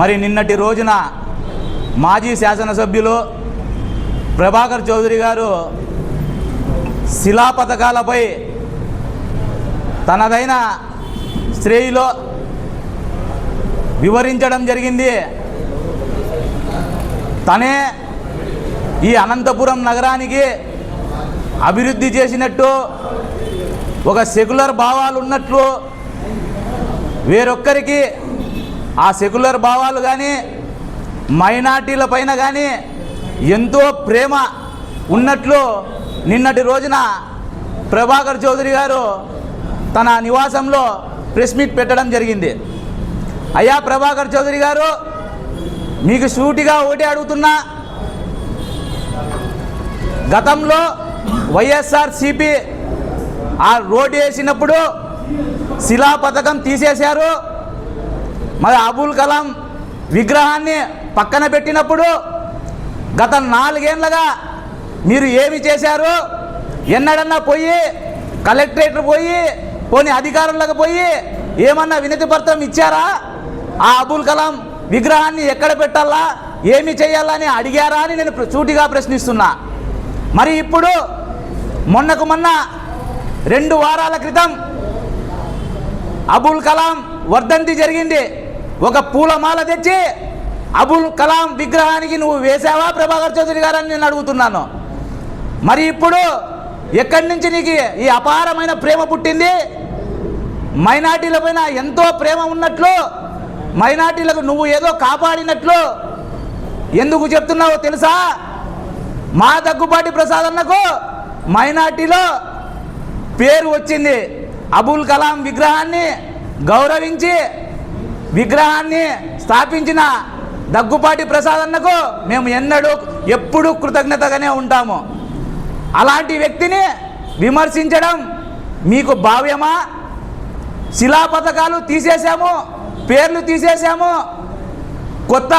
మరి నిన్నటి రోజున మాజీ శాసనసభ్యులు ప్రభాకర్ చౌదరి గారు శిలా పథకాలపై తనదైన శ్రేయిలో వివరించడం జరిగింది. తనే ఈ అనంతపురం నగరానికి అభివృద్ధి చేసినట్టు ఒక సెక్యులర్ భావాలు ఉన్నట్లు వేరొక్కరికి ఆ సెక్యులర్ భావాలు కానీ మైనార్టీల పైన కానీ ఎంతో ప్రేమ ఉన్నట్లు నిన్నటి రోజున ప్రభాకర్ చౌదరి గారు తన నివాసంలో ప్రెస్ మీట్ పెట్టడం జరిగింది. అయ్యా ప్రభాకర్ చౌదరి గారు మీకు సూటిగా ఒకటి అడుగుతున్నా గతంలో వైఎస్ఆర్ సిపి ఆ రోడ్డు వేసినప్పుడు శిలా పథకం తీసేశారు. మరి అబుల్ కలాం విగ్రహాన్ని పక్కన పెట్టినప్పుడు గత నాలుగేళ్ళుగా మీరు ఏమి చేశారు? ఎన్నడన్నా పోయి కలెక్టరేట్ పోయి పోని అధికారులకు పోయి ఏమన్నా వినతి పత్రం ఇచ్చారా? ఆ అబుల్ కలాం విగ్రహాన్ని ఎక్కడ పెట్టాలా? ఏమి చేయాలా అని అడిగారా అని నేను చూటిగా సూటిగా ప్రశ్నిస్తున్నా. మరి ఇప్పుడు మొన్నకు మొన్న రెండు వారాల క్రితం అబుల్ కలాం వర్ధంతి జరిగింది. ఒక పూలమాల తెచ్చి అబుల్ కలాం విగ్రహానికి నువ్వు వేసావా ప్రభాకర్ చౌదరి గారు అని నేను అడుగుతున్నాను. మరి ఇప్పుడు ఎక్కడి నుంచి నీకు ఈ అపారమైన ప్రేమ పుట్టింది? మైనార్టీల పైన ఎంతో ప్రేమ ఉన్నట్లు మైనార్టీలకు నువ్వు ఏదో కాపాడినట్లు ఎందుకు చెప్తున్నావో తెలుసా? మా దగ్గుపాటి ప్రసాద్ అన్నకు మైనార్టీలో పేరు వచ్చింది. అబుల్ కలాం విగ్రహాన్ని గౌరవించి విగ్రహాన్ని స్థాపించిన దగ్గుపాటి ప్రసాద్ అన్నకు మేము ఎన్నడూ ఎప్పుడూ కృతజ్ఞతగానే ఉంటాము. అలాంటి వ్యక్తిని విమర్శించడం మీకు భావ్యమా? శిలా పథకాలు తీసేసాము పేర్లు తీసేసాము కొత్త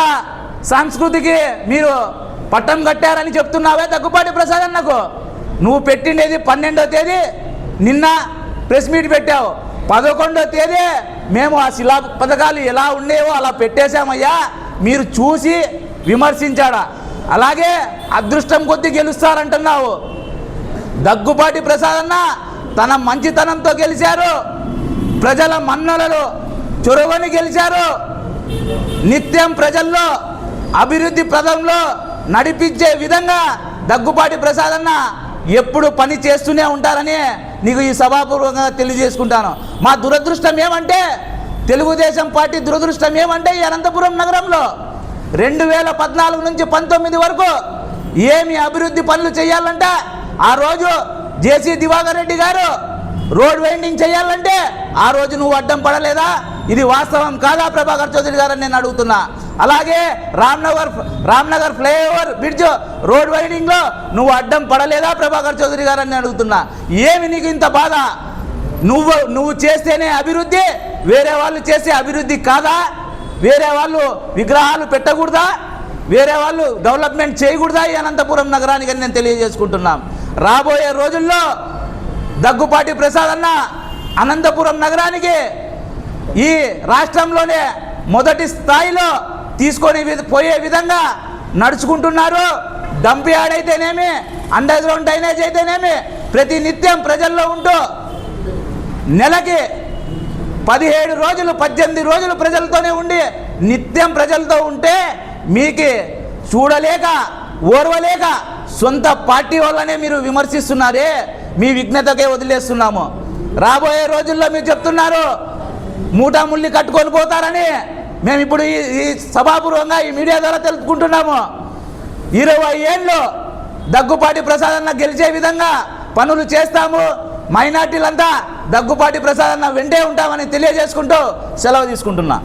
సంస్కృతికి మీరు పట్టం కట్టారని చెప్తున్నావే దగ్గుపాటి ప్రసాద్ అన్నకు. నువ్వు పెట్టిండేది పన్నెండో తేదీ నిన్న ప్రెస్ మీట్ పెట్టావు. పదకొండో తేదీ మేము ఆ శిలా పథకాలు ఎలా ఉండేవో అలా పెట్టేశామయ్యా. మీరు చూసి విమర్శించాడా. అలాగే అదృష్టం కొద్దీ గెలుస్తారంటున్నావు. దగ్గుబాటి ప్రసాద్ అన్న తన మంచితనంతో గెలిచారు. ప్రజల మన్ననలు చొరవని గెలిచారు. నిత్యం ప్రజల్లో అభివృద్ధి ప్రదంలో నడిపించే విధంగా దగ్గుబాటి ప్రసాద్ అన్న ఎప్పుడు పని చేస్తూనే ఉంటారని నీకు ఈ సభాపూర్వకంగా తెలియజేసుకుంటాను. మా దురదృష్టం ఏమంటే తెలుగుదేశం పార్టీ దురదృష్టం ఏమంటే ఈ అనంతపురం నగరంలో రెండు వేల పద్నాలుగు నుంచి పంతొమ్మిది వరకు ఏమి అభివృద్ధి పనులు చేయాలంటే ఆ రోజు జేసీ దివాకర్ రెడ్డి గారు రోడ్ వైండింగ్ చేయాలంటే ఆ రోజు నువ్వు అడ్డం పడలేదా? ఇది వాస్తవం కాదా ప్రభాకర్ చౌదరి గారని నేను అడుగుతున్నా. అలాగే Ramnagar Ramnagar flyover bridge road వైడింగ్లో నువ్వు అడ్డం పడలేదా ప్రభాకర్ చౌదరి గారని నేను అడుగుతున్నా. ఏమి నీకు ఇంత బాధ? నువ్వు నువ్వు చేస్తేనే అభివృద్ధి వేరే వాళ్ళు చేసే అభివృద్ధి కాదా? వేరే వాళ్ళు విగ్రహాలు పెట్టకూడదా? వేరే వాళ్ళు డెవలప్మెంట్ చేయకూడదా ఈ అనంతపురం నగరానికి నేను తెలియజేసుకుంటున్నాం. రాబోయే రోజుల్లో దగ్గుపాటి ప్రసాద్ అన్న అనంతపురం నగరానికి ఈ రాష్ట్రంలోనే మొదటి స్థాయిలో తీసుకొని వి- పోయే విధంగా నడుచుకుంటున్నారు. డంప్ యార్డ్ అయితేనేమి అండర్ గ్రౌండ్ డ్రైనేజ్ అయితేనేమి ప్రతి నిత్యం ప్రజల్లో ఉంటూ నెలకి పదిహేడు రోజులు పద్దెనిమిది రోజులు ప్రజలతోనే ఉండి నిత్యం ప్రజలతో ఉంటే మీకు చూడలేక ఓర్వలేక సొంత పార్టీ వల్లనే మీరు విమర్శిస్తున్నారే మీ విఘ్నతకే వదిలేస్తున్నాము. రాబోయే రోజుల్లో మీరు చెప్తున్నారు మూటాముల్లి కట్టుకొని పోతారని మేము ఇప్పుడు ఈ ఈ సభాపూర్వంగా ఈ మీడియా ద్వారా తెలుసుకుంటున్నాము ఇరవై ఏళ్ళు దగ్గుపాటి ప్రసాద్ అన్న గెలిచే విధంగా పనులు చేస్తాము. మైనార్టీలంతా దగ్గుపాటి ప్రసాద్ అన్న వెంటే ఉంటామని తెలియజేసుకుంటూ సెలవు తీసుకుంటున్నా.